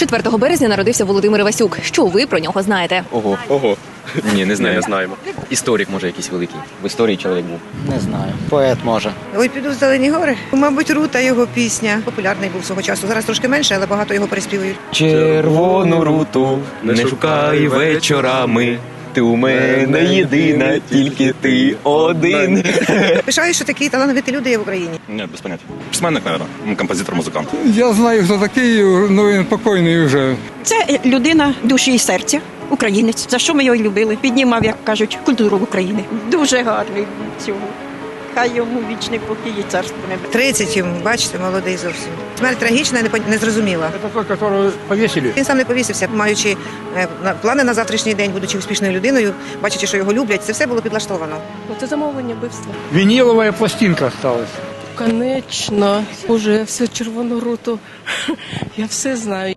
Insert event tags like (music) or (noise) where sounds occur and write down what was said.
4 березня народився Володимир Івасюк. Що ви про нього знаєте? Ого. Ого, Ні, не знаю. не знаємо. Історик може якийсь великий. В історії чоловік був. Не знаю. Поет може. Ой, піду в зелені гори. Мабуть, Рута його пісня. Популярний був свого часу. Зараз трошки менше, але багато його переспівують. Червону руту не шукай вечорами. Ти у мене єдина, тільки ти один. Пишаю, (laughs) що такі талановиті люди є в Україні. Ні, без поняття. Письменник, мабуть, композитор, музикант. Я знаю, хто такий, ну він покойний вже. Це людина душі і серця, українець. За що ми його любили? Піднімав, як кажуть, культуру України. Дуже гарний цього. Хай йому вічний покій і царство небесне. 30 йому, бачите, молодий зовсім. Смерть трагічна, не зрозуміла. Це той, якого повісили. Він сам не повісився, маючи е, плани на завтрашній день, будучи успішною людиною, бачачи, що його люблять, це все було підлаштовано. Це замовлення вбивства. Вінілова пластинка осталась. Конечно. Боже, я всю червону руту. (laughs) Я все знаю.